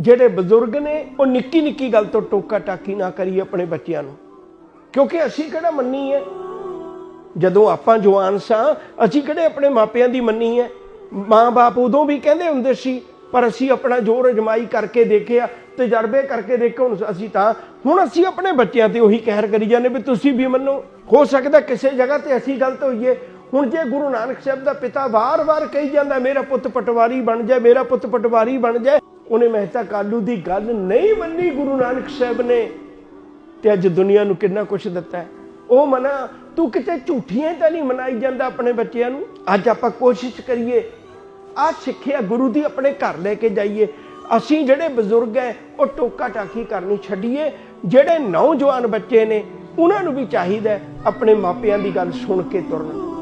ਜਿਹੜੇ ਬਜ਼ੁਰਗ ਨੇ, ਉਹ ਨਿੱਕੀ ਨਿੱਕੀ ਗੱਲ ਤੋਂ ਟੋਕਾ ਟਾਕੀ ਨਾ ਕਰੀਏ ਆਪਣੇ ਬੱਚਿਆਂ ਨੂੰ। ਕਿਉਂਕਿ ਅਸੀਂ ਕਿਹੜਾ ਮੰਨੀ ਹੈ ਜਦੋਂ ਆਪਾਂ ਜਵਾਨ ਸਾਂ, ਅਸੀਂ ਕਿਹੜੇ ਆਪਣੇ ਮਾਪਿਆਂ ਦੀ ਮੰਨੀ ਹੈ ਮਾਂ-ਬਾਪ ਉਦੋਂ ਵੀ ਕਹਿੰਦੇ ਹੁੰਦੇ ਸੀ, ਪਰ ਅਸੀਂ ਆਪਣਾ ਜੋਰ ਅਜਮਾਈ ਕਰਕੇ ਦੇਖਿਆ ਤਜਰਬੇ ਕਰਕੇ ਦੇਖੋ ਹੁਣ ਅਸੀਂ ਤਾਂ, ਹੁਣ ਅਸੀਂ ਆਪਣੇ ਬੱਚਿਆਂ ਤੇ ਉਹੀ ਕਹਿਰ ਕਰੀ ਜਾਂਦੇ ਵੀ ਤੁਸੀਂ ਵੀ ਮੰਨੋ। ਹੋ ਸਕਦਾ ਕਿਸੇ ਜਗ੍ਹਾ ਤੇ ਅਸੀਂ ਗਲਤ ਹੋਈਏ। ਹੁਣ ਜੇ ਗੁਰੂ ਨਾਨਕ ਸਾਹਿਬ ਦਾ ਪਿਤਾ ਵਾਰ-ਵਾਰ ਕਹੀ ਜਾਂਦਾ, ਮੇਰਾ ਪੁੱਤ ਪਟਵਾਰੀ ਬਣ ਜਾਏ, ਮੇਰਾ ਪੁੱਤ ਪਟਵਾਰੀ ਬਣ ਜਾਏ। ਉਹਨੇ ਮਹਿਤਾ ਕਾਲੂ ਦੀ ਗੱਲ ਨਹੀਂ ਮੰਨੀ, ਗੁਰੂ ਨਾਨਕ ਸਾਹਿਬ ਨੇ। ਤੇ ਅੱਜ ਦੁਨੀਆ ਨੂੰ ਕਿੰਨਾ ਕੁਝ ਦਿੱਤਾ ਉਹ ਮਨਾ, ਤੂੰ ਕਿਤੇ ਝੂਠੀਆਂ ਤਾਂ ਨਹੀਂ ਮਨਾਈ ਜਾਂਦਾ ਆਪਣੇ ਬੱਚਿਆਂ ਨੂੰ? ਅੱਜ ਆਪਾਂ ਕੋਸ਼ਿਸ਼ ਕਰੀਏ ਆ ਸਿੱਖਿਆ ਗੁਰੂ ਦੀ ਆਪਣੇ ਘਰ ਲੈ ਕੇ ਜਾਈਏ। ਅਸੀਂ ਜਿਹੜੇ ਬਜ਼ੁਰਗ ਹੈ ਉਹ ਟੋਕਾ ਟਾਕੀ ਕਰਨੀ ਛੱਡੀਏ। ਜਿਹੜੇ ਨੌਜਵਾਨ ਬੱਚੇ ਨੇ, ਉਹਨਾਂ ਨੂੰ ਵੀ ਚਾਹੀਦਾ ਆਪਣੇ ਮਾਪਿਆਂ ਦੀ ਗੱਲ ਸੁਣ ਕੇ ਤੁਰਨ।